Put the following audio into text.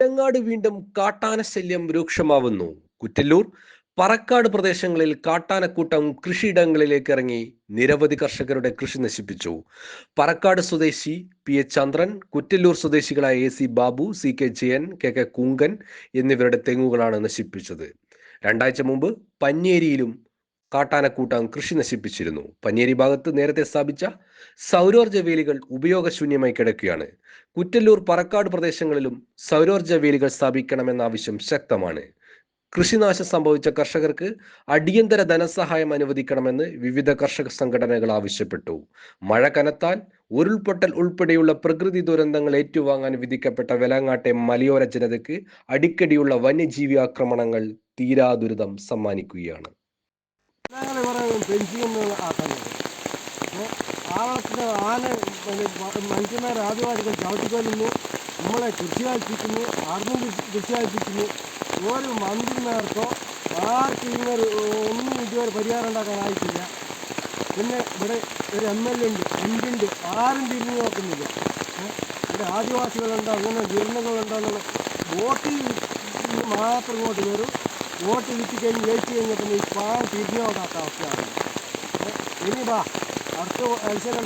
തെങ്ങാട് വീണ്ടും കാട്ടാന ശല്യം രൂക്ഷമാവുന്നു. കുറ്റല്ലൂർ പറക്കാട് പ്രദേശങ്ങളിൽ കാട്ടാനക്കൂട്ടം കൃഷിയിടങ്ങളിലേക്ക് ഇറങ്ങി നിരവധി കർഷകരുടെ കൃഷി നശിപ്പിച്ചു. പറക്കാട് സ്വദേശി പി എ ചന്ദ്രൻ കുറ്റല്ലൂർ സ്വദേശികളായ A C Babu C K Jayan K K Kungan എന്നിവരുടെ തെങ്ങുകളാണ് നശിപ്പിച്ചത്. രണ്ടാഴ്ച മുമ്പ് പഞ്ഞേരിയിലും കാട്ടാനക്കൂട്ടം കൃഷി നശിപ്പിച്ചിരുന്നു. പഞ്ഞേരി ഭാഗത്ത് നേരത്തെ സ്ഥാപിച്ച സൗരോർജ വേലികൾ ഉപയോഗശൂന്യമായി കിടക്കുകയാണ്. കുറ്റല്ലൂർ പറക്കാട് പ്രദേശങ്ങളിലും സൗരോർജ വേലികൾ സ്ഥാപിക്കണമെന്ന ആവശ്യം ശക്തമാണ്. കൃഷിനാശം സംഭവിച്ച കർഷകർക്ക് അടിയന്തര ധനസഹായം അനുവദിക്കണമെന്ന് വിവിധ കർഷക സംഘടനകൾ ആവശ്യപ്പെട്ടു. മഴ കനത്താൽ ഉരുൾപൊട്ടൽ ഉൾപ്പെടെയുള്ള പ്രകൃതി ദുരന്തങ്ങൾ ഏറ്റുവാങ്ങാൻ വിധിക്കപ്പെട്ട വെലങ്ങാട്ടെ മലയോര ജനതയ്ക്ക് അടിക്കടിയുള്ള വന്യജീവി ആക്രമണങ്ങൾ തീരാ ദുരിതം സമ്മാനിക്കുകയാണ്. ഞങ്ങൾ ഇവിടെ പെൻഷൻ ആക്കുന്നത് ആവളത്തിന് ആന മനുഷ്യന്മാർ ആദ്യമായിട്ട് ചവിട്ടിക്കൊല്ലുന്നു. നമ്മളെ കൃഷിയാൽപ്പിക്കുന്നു കാൽപ്പിക്കുന്നു കൃഷിയാൽപ്പിക്കുന്നു ഒരു മന്ത്രിമാർക്കോ ആർക്കും ഇങ്ങനെ ഒന്നും ഇതുവരെ പരിഹാരം ഉണ്ടാക്കാനായിട്ടില്ല പിന്നെ ഇവിടെ ഒരു എം എൽ എ ഉണ്ട് എന്തുണ്ട് ആരും തിരിഞ്ഞു നോക്കുന്നില്ല. ഇവിടെ ആദിവാസികളുണ്ടോ അങ്ങനെ ദുരന്തങ്ങളുണ്ടോ എന്നുള്ള വോട്ടിൽ മാത്രം ഇങ്ങോട്ട് വരും. വോട്ട് കിട്ടി കഴിഞ്ഞ് ജയിച്ചു കഴിഞ്ഞപ്പോൾ ഈ പാവം തിരിഞ്ഞു നോക്കാത്ത അവസ്ഥയാണ്? ഇനി വാ അടുത്ത മത്സരം